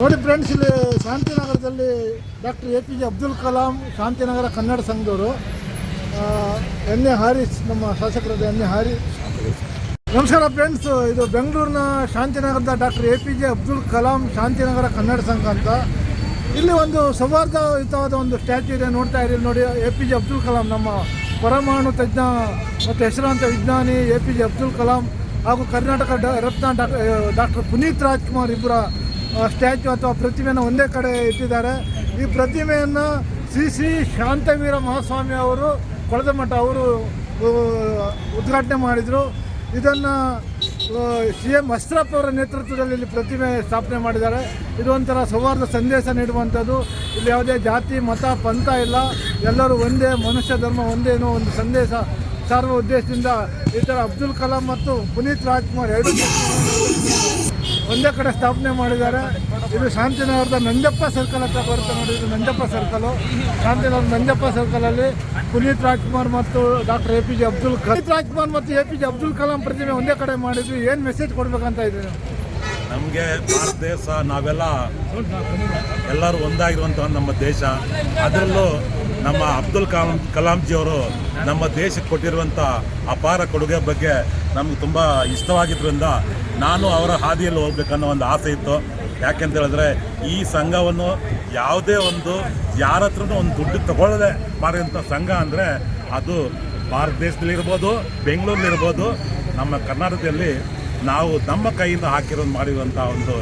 ನೋಡಿ ಫ್ರೆಂಡ್ಸ್ ಇಲ್ಲಿ ಶಾಂತಿನಗರದಲ್ಲಿ doctor A P J Abdul Kalam Shantinagar Kannada ಸಂಘದವರು ಎಣ್ಣೆ ಹಾರಿಸ್, ನಮ್ಮ ಶಾಸಕರಾದ ಎನ್ ಹಾರಿ ನಮಸ್ಕಾರ ಫ್ರೆಂಡ್ಸ್ ಇದು ಬೆಂಗಳೂರಿನ ಶಾಂತಿನಗರದ doctor A P J Abdul Kalam Shantinagar Kannada Sangha ಅಂತ. ಇಲ್ಲಿ ಒಂದು ಸೌಹಾರ್ದಯುತವಾದ ಒಂದು ಸ್ಟ್ಯಾಚ್ಯೂ ಇದೆ, ನೋಡ್ತಾ ಇರಲಿ ನೋಡಿ A P J Abdul Kalam, ನಮ್ಮ ಪರಮಾಣು ತಜ್ಞ ಮತ್ತು ಹೆಸರಾಂತ ವಿಜ್ಞಾನಿ A P J Abdul Kalam ಹಾಗೂ ಕರ್ನಾಟಕ ರತ್ನ ಡಾಕ್ಟರ್ ಪುನೀತ್ ರಾಜ್ಕುಮಾರ್ ಇಬ್ಬರ ಸ್ಟ್ಯಾಚ್ಯೂ ಅಥವಾ ಪ್ರತಿಮೆಯನ್ನು ಒಂದೇ ಕಡೆ ಇಟ್ಟಿದ್ದಾರೆ. ಈ ಪ್ರತಿಮೆಯನ್ನು ಶ್ರೀ ಶ್ರೀ ಶಾಂತವೀರ ಮಹಾಸ್ವಾಮಿ ಅವರು ಕೊಳದ ಮಠ ಅವರು ಉದ್ಘಾಟನೆ ಮಾಡಿದರು. ಇದನ್ನು ಸಿ ಎಂ ಅಶ್ರಫ್ ಅವರ ನೇತೃತ್ವದಲ್ಲಿ ಇಲ್ಲಿ ಪ್ರತಿಮೆ ಸ್ಥಾಪನೆ ಮಾಡಿದ್ದಾರೆ. ಇದು ಒಂಥರ ಸೌಹಾರ್ದ ಸಂದೇಶ ನೀಡುವಂಥದ್ದು. ಇಲ್ಲಿ ಯಾವುದೇ ಜಾತಿ, ಮತ, ಪಂಥ ಇಲ್ಲ. ಎಲ್ಲರೂ ಒಂದೇ, ಮನುಷ್ಯ ಧರ್ಮ ಒಂದೇ ಅನ್ನೋ ಒಂದು ಸಂದೇಶ ಸಾರುವ ಉದ್ದೇಶದಿಂದ ಈ ಥರ ಅಬ್ದುಲ್ ಕಲಾಂ ಮತ್ತು ಪುನೀತ್ ರಾಜ್ಕುಮಾರ್ ಎರಡು ಒಂದೇ ಕಡೆ ಸ್ಥಾಪನೆ ಮಾಡಿದ್ದಾರೆ. ಇದು ಶಾಂತಿನಗರದ ನಂಜಪ್ಪ ಸರ್ಕಲ್ ಹತ್ರ ಬರುತ್ತೆ ನೋಡಿ, ಇದು ನಂಜಪ್ಪ ಸರ್ಕಲು ಶಾಂತಿನಗರ ನಂಜಪ್ಪ ಸರ್ಕಲಲ್ಲಿ ಪುನೀತ್ ರಾಜ್ಕುಮಾರ್ ಮತ್ತು doctor A P J Abdul Puneeth Rajkumar ಮತ್ತು A P J Abdul Kalam ಪ್ರತಿಮೆ ಒಂದೇ ಕಡೆ ಮಾಡಿದ್ವಿ. ಏನು ಮೆಸೇಜ್ ಕೊಡಬೇಕಂತ ಇದ್ದೀವಿ ನಮಗೆ ಭಾರತ ದೇಶ, ನಾವೆಲ್ಲ ಎಲ್ಲರೂ ಒಂದಾಗಿರುವಂತಹ ನಮ್ಮ ದೇಶ. ಅದರಲ್ಲೂ ನಮ್ಮ ಅಬ್ದುಲ್ ಕಲಾಂ ಕಲಾಂಜಿಯವರು ನಮ್ಮ ದೇಶಕ್ಕೆ ಕೊಟ್ಟಿರುವಂಥ ಅಪಾರ ಕೊಡುಗೆ ಬಗ್ಗೆ ನಮ್ಗೆ ತುಂಬ ಇಷ್ಟವಾಗಿದ್ದರಿಂದ ನಾನು ಅವರ ಹಾದಿಯಲ್ಲಿ ಹೋಗ್ಬೇಕನ್ನೋ ಒಂದು ಆಸೆ ಇತ್ತು. ಯಾಕೆಂತ ಹೇಳಿದ್ರೆ ಈ ಸಂಘವನ್ನು ಯಾವುದೇ ಒಂದು ಯಾರ ಹತ್ರನೂ ಒಂದು ದುಡ್ಡು ತಗೊಳ್ಳದೆ ಮಾಡಿದಂಥ ಸಂಘ ಅಂದರೆ ಅದು ಭಾರತ ದೇಶದಲ್ಲಿರ್ಬೋದು ಬೆಂಗಳೂರಲ್ಲಿರ್ಬೋದು ನಮ್ಮ ಕರ್ನಾಟಕದಲ್ಲಿ ನಾವು ನಮ್ಮ ಕೈಯಿಂದ ಹಾಕಿರೋ ಮಾಡಿರುವಂಥ ಒಂದು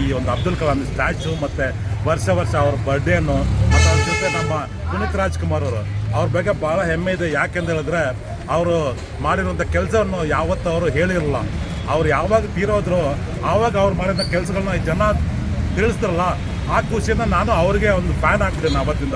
ಈ ಒಂದು ಅಬ್ದುಲ್ ಕಲಾಂ ಸ್ಟ್ಯಾಚು ಮತ್ತು ವರ್ಷ ವರ್ಷ ಅವ್ರ ಬರ್ಡೇನು ಮತ್ತು ಅವ್ರ ಜೊತೆ ನಮ್ಮ ಪುನೀತ್ ರಾಜ್ಕುಮಾರ್ ಅವರು, ಅವ್ರ ಬಗ್ಗೆ ಭಾಳ ಹೆಮ್ಮೆ ಇದೆ. ಯಾಕೆಂತ ಹೇಳಿದ್ರೆ ಅವರು ಮಾಡಿರುವಂಥ ಕೆಲಸವನ್ನು ಯಾವತ್ತೂ ಅವರು ಹೇಳಿರಲ್ಲ. ಅವ್ರು ಯಾವಾಗ ತೀರೋದ್ರು, ಆವಾಗ ಅವ್ರು ಮಾಡಿದಂಥ ಕೆಲಸಗಳನ್ನ ಜನ ತಿಳಿಸ್ತಾರಲ್ಲ, ಆ ಖುಷಿಯಿಂದ ನಾನು ಅವ್ರಿಗೆ ಒಂದು ಫ್ಯಾನ್ ಆಗ್ತಿದ್ದೇನೆ ಅವತ್ತಿಂದ.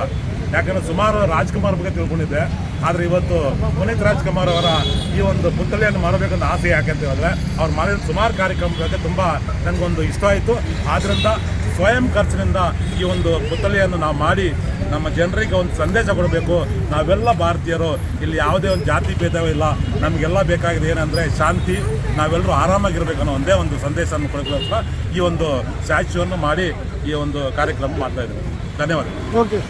ಯಾಕಂದ್ರೆ ಸುಮಾರು ರಾಜ್ಕುಮಾರ್ ಬಗ್ಗೆ ತಿಳ್ಕೊಂಡಿದ್ದೆ. ಆದರೆ ಇವತ್ತು ಪುನೀತ್ ರಾಜ್ಕುಮಾರ್ ಅವರ ಈ ಒಂದು ಪುತ್ಥಳಿಯನ್ನು ಮಾಡಬೇಕಂತ ಆಸೆ ಯಾಕಂತ ಹೇಳಿದ್ರೆ, ಅವ್ರು ಮಾಡಿದ ಸುಮಾರು ಕಾರ್ಯಕ್ರಮಗಳಿಗೆ ತುಂಬ ನನಗೊಂದು ಇಷ್ಟ ಆಯಿತು. ಆದ್ದರಿಂದ ಸ್ವಯಂ ಖರ್ಚಿನಿಂದ ಈ ಒಂದು ಪುತ್ಥಳಿಯನ್ನು ನಾವು ಮಾಡಿ ನಮ್ಮ ಜನರಿಗೆ ಒಂದು ಸಂದೇಶ ಕೊಡಬೇಕು. ನಾವೆಲ್ಲ ಭಾರತೀಯರು, ಇಲ್ಲಿ ಯಾವುದೇ ಒಂದು ಜಾತಿ ಭೇದವಿಲ್ಲ ನಮಗೆಲ್ಲ ಬೇಕಾಗಿದೆ ಏನಂದರೆ ಶಾಂತಿ, ನಾವೆಲ್ಲರೂ ಆರಾಮಾಗಿರ್ಬೇಕು ಅನ್ನೋ ಒಂದೇ ಒಂದು ಸಂದೇಶವನ್ನು ಕೊಡೋಕ್ಕೋಸ್ಕರ ಈ ಒಂದು ಸ್ಟ್ಯಾಚ್ಯೂವನ್ನು ಮಾಡಿ ಈ ಒಂದು ಕಾರ್ಯಕ್ರಮ ಮಾಡ್ತಾ ಇದ್ದೀವಿ. ಧನ್ಯವಾದ ಓಕೆ